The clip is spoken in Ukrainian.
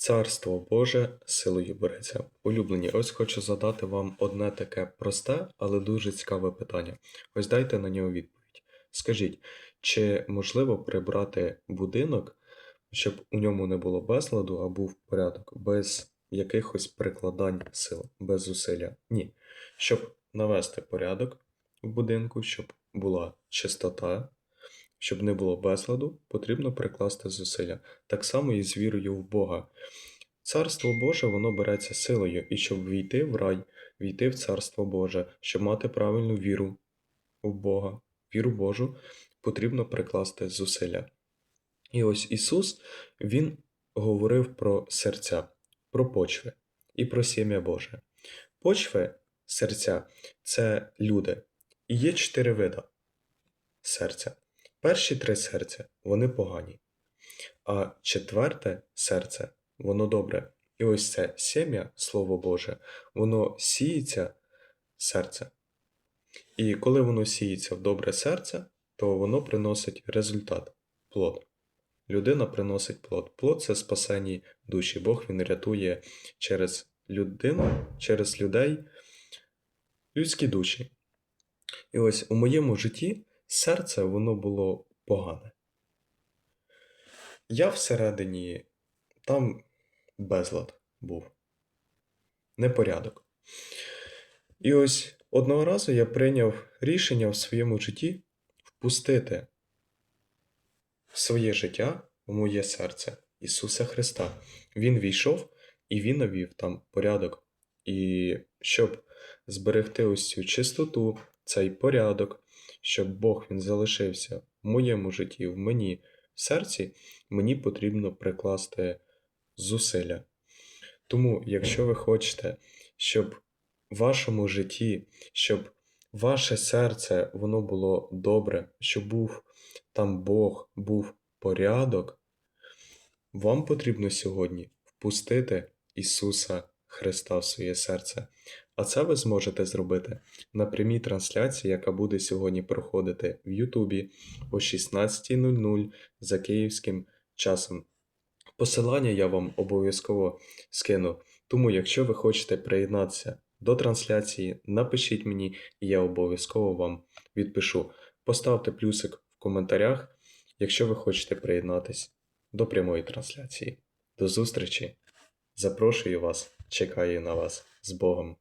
Царство Боже силою береться. Улюблені, ось хочу задати вам одне таке просте, але дуже цікаве питання. Ось дайте на нього відповідь. Скажіть, чи можливо прибрати будинок, щоб у ньому не було безладу, а був порядок, без якихось прикладань сил, без зусилля? Ні. Щоб навести порядок в будинку, щоб була чистота, щоб не було безладу, потрібно прикласти зусилля. Так само і з вірою в Бога. Царство Боже, воно береться силою, і щоб війти в рай, війти в Царство Боже, щоб мати правильну віру в Бога, віру Божу, потрібно прикласти зусилля. І ось Ісус, Він говорив про серця, про почви і про сім'я Боже. Почви, серця це люди. І є чотири вида серця. Перші три серця вони погані, а четверте серце воно добре. І ось це сім'я, Слово Боже, воно сіється серце. І коли воно сіється в добре серце, то воно приносить результат плод. Людина приносить плод. Плод це спасені душі. Бог він рятує через людину, через людей людські душі. І ось у моєму житті серце воно було погане. Я всередині там безлад був, непорядок. І ось одного разу я прийняв рішення в своєму житті впустити своє життя, в моє серце Ісуса Христа. Він війшов і Він навів там порядок. І щоб зберегти ось цю чистоту, цей порядок, щоб Бог він залишився в моєму житті, в мені, в серці, мені потрібно прикласти зусилля. Тому, якщо ви хочете, щоб в вашому житті, щоб ваше серце воно було добре, щоб був там Бог, був порядок, вам потрібно сьогодні впустити Ісуса Христа в своє серце. А це ви зможете зробити на прямій трансляції, яка буде сьогодні проходити в Ютубі о 16.00 за київським часом. Посилання я вам обов'язково скину. Тому, якщо ви хочете приєднатися до трансляції, напишіть мені, і я обов'язково вам відпишу. Поставте плюсик в коментарях, якщо ви хочете приєднатись до прямої трансляції. До зустрічі! Запрошую вас, чекаю на вас з Богом!